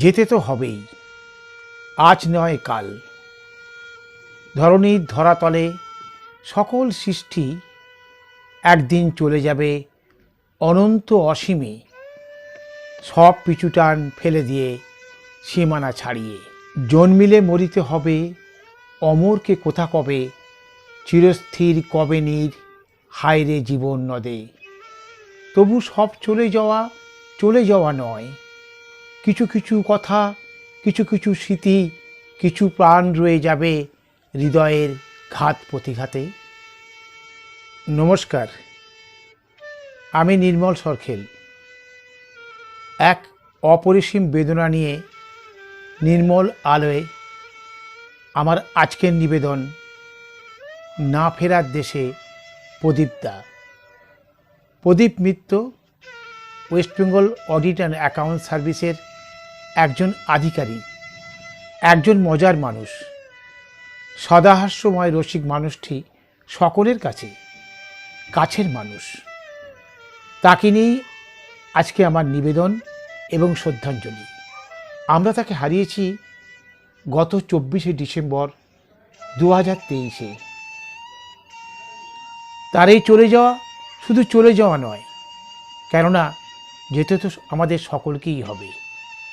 যেতে তো হবেই। আজ নয় কাল। ধরণীর ধরাতলে সকল সৃষ্টি একদিন চলে যাবে অনন্ত অসীমে। সব পিছুটান ফেলে দিয়ে সীমানা ছাড়িয়ে। জন্মিলে মরিতে হবে অমরকে কোথা কবে? চিরস্থির কবে নীর? হায়রে জীবন নদে। তবু সব চলে যাওয়া চলে যাওয়া নয়। কিছু কিছু কথা, কিছু কিছু স্মৃতি, কিছু প্রাণ রয়ে যাবে হৃদয়ের ঘাত প্রতিঘাতে। নমস্কার, আমি নির্মল সরখেল। এক অপরিসীম বেদনা নিয়ে নির্মল আলোয় আমার আজকের নিবেদন, না ফেরার দেশে Pradip da Pradip Mitra, West Bengal audit and account সার্ভিসের একজন আধিকারিক, একজন মজার মানুষ। সদাহাস্যময় রসিক মানুষটি সকলের কাছে কাছের মানুষ। তাকে নিয়েই আজকে আমার নিবেদন এবং শ্রদ্ধাঞ্জলি। আমরা তাকে হারিয়েছি গত চব্বিশে ডিসেম্বর দু হাজার তেইশে। তার এই চলে যাওয়া শুধু চলে যাওয়া নয়, কেননা যেতে তো আমাদের সকলকেই হবে।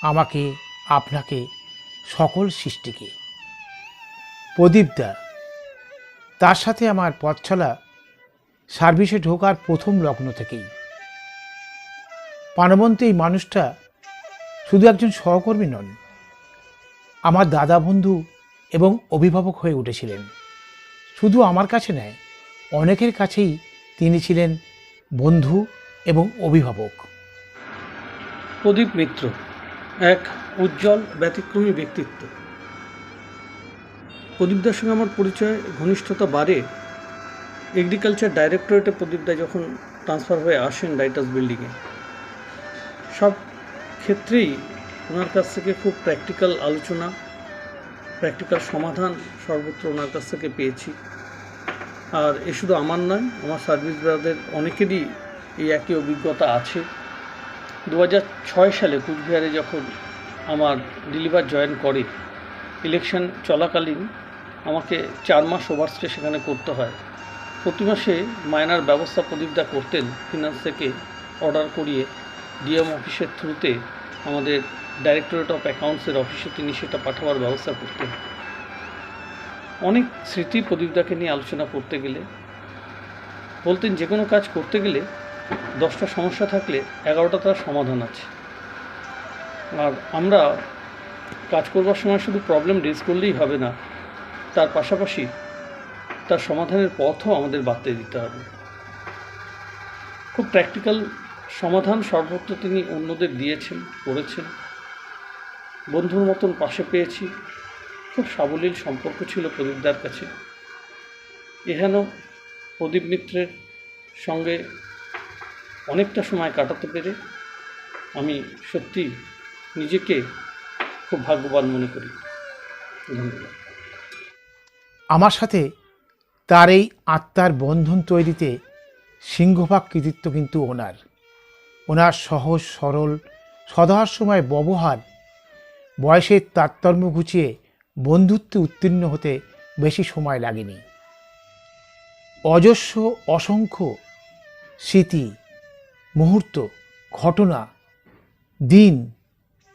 আমাকে, আপনাকে, সকল সৃষ্টিকে। প্রদীপদা, তার সাথে আমার পথ চলা সার্ভিসে ঢোকার প্রথম লগ্ন থেকেই। প্রাণবন্ত এই মানুষটা শুধু একজন সহকর্মী নন, আমার দাদা বন্ধু এবং অভিভাবক হয়ে উঠেছিলেন। শুধু আমার কাছে নয়, অনেকের কাছেই তিনি ছিলেন বন্ধু এবং অভিভাবক। প্রদীপ মিত্র এক উজ্জ্বল, ব্যতিক্রমী ব্যক্তিত্ব। প্রদীপদার সঙ্গে আমার পরিচয় ঘনিষ্ঠতা বাড়ে। এগ্রিকালচার ডাইরেক্টরেটে প্রদীপদা যখন ট্রান্সফার হয়ে আসেন রাইটার্স বিল্ডিংয়ে সব ক্ষেত্রেই ওনার কাছ থেকে খুব প্র্যাকটিক্যাল আলোচনা প্র্যাকটিক্যাল সমাধান সর্বত্র ওনার কাছ থেকে পেয়েছি। আর এ শুধু আমার নয়, আমার সার্ভিস ব্রাদের অনেকেরই এই একই অভিজ্ঞতা আছে। দু সালে কুচবিহারে যখন আমার ডেলিভার জয়েন করে ইলেকশন চলাকালীন আমাকে চার মাস ওভারস্টে সেখানে করতে হয়। প্রতি মাসে মায়নার ব্যবস্থা প্রদীপদা করতেন ফিনান্স থেকে অর্ডার করিয়ে ডিএম অফিসের থ্রুতে আমাদের ডাইরেক্টরেট অফ অ্যাকাউন্টসের অফিসে তিনি সেটা পাঠাবার ব্যবস্থা করতেন। অনেক স্মৃতি প্রদীপদাকে নিয়ে আলোচনা করতে গেলে, বলতেন যে কোনো কাজ করতে গেলে দশটা সমস্যা থাকলে এগারোটা তার সমাধান আছে। আর আমরা কাজ করবার সময় শুধু প্রবলেম রেজ করলেই হবে না, তার পাশাপাশি তার সমাধানের পথও আমাদের বাড়তে দিতে হবে। খুব প্র্যাকটিক্যাল সমাধান সর্বত্র তিনি অন্যদের দিয়েছেন, করেছেন। বন্ধুর মতন পাশে পেয়েছি। খুব সাবলীল সম্পর্ক ছিল প্রদীপদার কাছে। এহেন প্রদীপ মিত্রের সঙ্গে অনেকটা সময় কাটাতে পেরে আমি সত্যি নিজেকে খুব ভাগ্যবান মনে করি। আমার সাথে তার এই আত্মার বন্ধন তৈরিতে সিংহভাগ কৃতিত্ব কিন্তু ওনার। ওনার সহজ, সরল, সদাসময় ব্যবহার, বয়সের তারতম্য ঘুচিয়ে বন্ধুত্বে উত্তীর্ণ হতে বেশি সময় লাগেনি। অজস্র, অসংখ্য স্মৃতি মুহূর্ত, ঘটনা, দিন,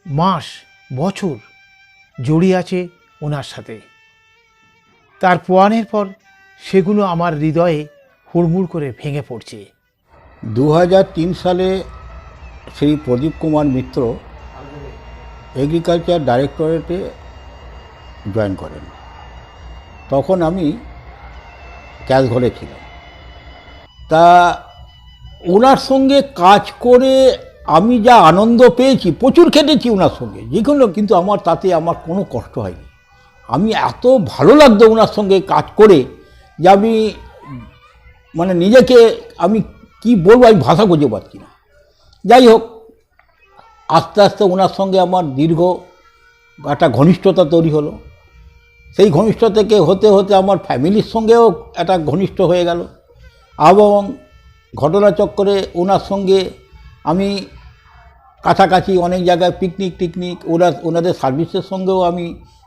মাস, বছর জড়িয়ে আছে ওনার সাথে। তার প্রয়াণের পর সেগুলো আমার হৃদয়ে হুড়মুড় করে ভেঙে পড়ছে। দু সালে শ্রী প্রদীপ কুমার মিত্র এগ্রিকালচার ডাইরেক্টরেটে জয়েন করেন। তখন আমি ক্যাশ ঘরে ছিলাম। তা ওনার সঙ্গে কাজ করে আমি যা আনন্দ পেয়েছি, প্রচুর খেটেছি ওনার সঙ্গে, যে কোনো, কিন্তু আমার তাতে আমার কোনো কষ্ট হয়নি। আমি এত ভালো লাগতো ওনার সঙ্গে কাজ করে যে আমি মানে নিজেকে আমি কি বলব, আমি ভাষা খুঁজে পাচ্ছি না। যাই হোক, আস্তে আস্তে ওনার সঙ্গে আমার দীর্ঘ একটা ঘনিষ্ঠতা তৈরি হলো। সেই ঘনিষ্ঠ থেকে হতে হতে আমার ফ্যামিলির সঙ্গেও একটা ঘনিষ্ঠ হয়ে গেল। এবং ঘটনাচক্রে ওনার সঙ্গে আমি কাছাকাছি অনেক জায়গায় পিকনিক টিকনিক, ওরা, ওনাদের সার্ভিসের সঙ্গেও আমি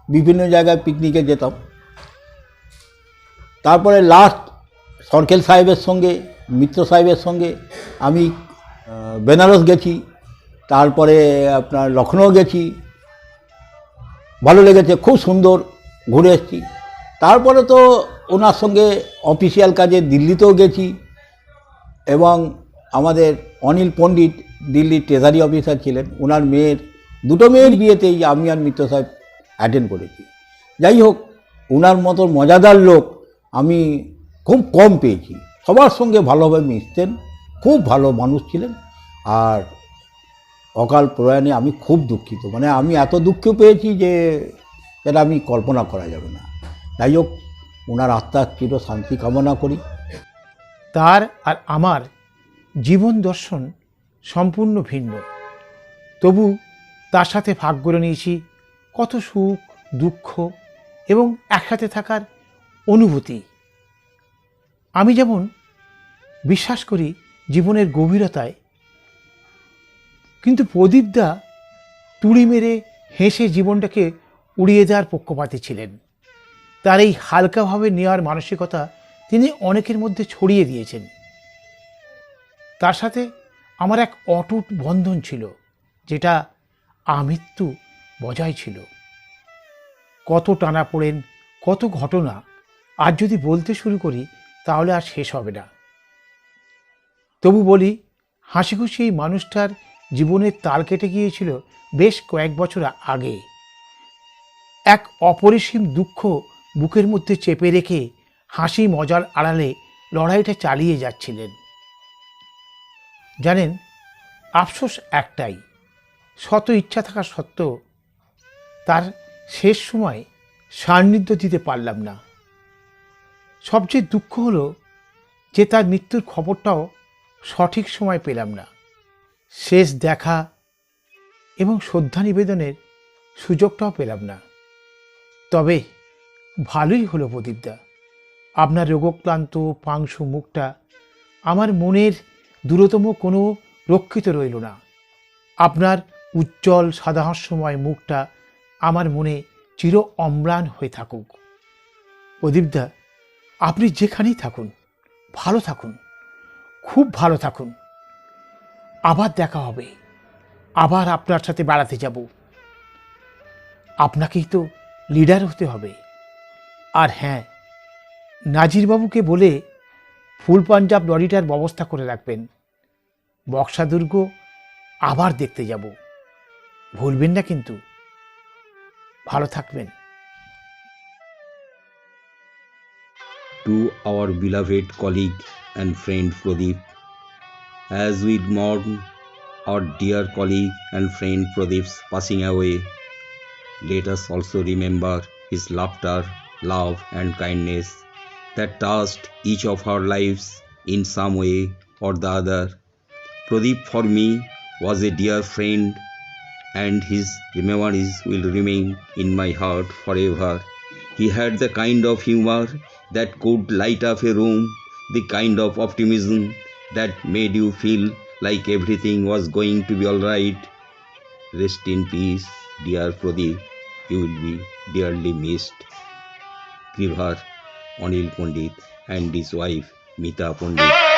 বিভিন্ন জায়গায় পিকনিকে যেতাম। তারপরে লাস্ট সরকেল সাহেবের সঙ্গে, মিত্র সাহেবের সঙ্গে আমি বেনারস গেছি, তারপরে আপনার লখনৌ গেছি। ভালো লেগেছে, খুব সুন্দর, ঘুরে এসেছি। তারপরে তো ওনার সঙ্গে অফিসিয়াল কাজে দিল্লিতেও গেছি। এবং আমাদের অনিল পণ্ডিত, দিল্লির ট্রেজারি অফিসার ছিলেন ওনার মেয়ের, দুটো মেয়ের বিয়েতেই আমি আর মিত্র সাহেব অ্যাটেন্ড করেছি। যাই হোক ওনার মতো মজাদার লোক আমি খুব কম পেয়েছি। সবার সঙ্গে ভালোভাবে মিশতেন, খুব ভালো মানুষ ছিলেন আর অকাল প্রয়াণে আমি খুব দুঃখিত। মানে আমি এত দুঃখ পেয়েছি যে এটা আমি কল্পনা করা যাবে না। যাই হোক ওনার আত্মার চির শান্তি কামনা করি। তার আর আমার জীবন দর্শন সম্পূর্ণ ভিন্ন। তবু তার সাথে ভাগ করে নিয়েছি কত সুখ, দুঃখ এবং একসাথে থাকার অনুভূতি। আমি যেমন বিশ্বাস করি জীবনের গভীরতায়, কিন্তু প্রদীপদা তুড়ি মেরে হেসে জীবনটাকে উড়িয়ে দেওয়ার পক্ষপাতী ছিলেন। তার এই হালকাভাবে নেওয়ার মানসিকতা তিনি অনেকের মধ্যে ছড়িয়ে দিয়েছেন। তার সাথে আমার এক অটুট বন্ধন ছিল, যেটা আমৃত্যু বজায় ছিল। কত টানা পড়েন, কত ঘটনা আর যদি বলতে শুরু করি, তাহলে আর শেষ হবে না। তবু বলি হাসি খুশি এই মানুষটার জীবনের তাল কেটে গিয়েছিল বেশ কয়েক বছর আগে। এক অপরিসীম দুঃখ বুকের মধ্যে চেপে রেখে হাসি মজার আড়ালে লড়াইটা চালিয়ে যাচ্ছিলেন। জানেন, আফসোস একটাই, শত ইচ্ছা থাকা সত্ত্বেও তার শেষ সময় সান্নিধ্য দিতে পারলাম না। সবচেয়ে দুঃখ হলো যে তার মৃত্যুর খবরটাও সঠিক সময় পেলাম না। শেষ দেখা এবং শ্রদ্ধা নিবেদনের সুযোগটাও পেলাম না। তবে ভালোই হলো প্রদীপদা। আপনার রোগক্লান্ত, পাংশু মুখটা আমার মনের দূরতম কোনো রক্ষিত রইল না। আপনার উজ্জ্বল সাদাহাস্যময় মুখটা আমার মনে চির অম্লান হয়ে থাকুক। প্রদীপদা আপনি যেখানেই থাকুন, ভালো থাকুন, খুব ভালো থাকুন। আবার দেখা হবে, আবার আপনার সাথে বেড়াতে যাব। আপনাকেই তো লিডার হতে হবে। আর হ্যাঁ নাজিরবাবুকে বলে ফুল পাঞ্জাব লরিটার ব্যবস্থা করে রাখবেন। বক্সা দুর্গ আবার দেখতে যাব। ভুলবেন না কিন্তু। ভালো থাকবেন। To our beloved colleague and friend Pradip as we'd mourn our dear colleague and friend Pradip's passing away let us also remember his laughter love and kindness that touched each of our lives in some way or the other. Pradeep for me was a dear friend, and his memories will remain in my heart forever. He had the kind of humor that could light up a room, the kind of optimism that made you feel like everything was going to be alright. Rest in peace, dear Pradeep. You will be dearly missed. Krivar Anil Pandit and his wife Mita Pandit.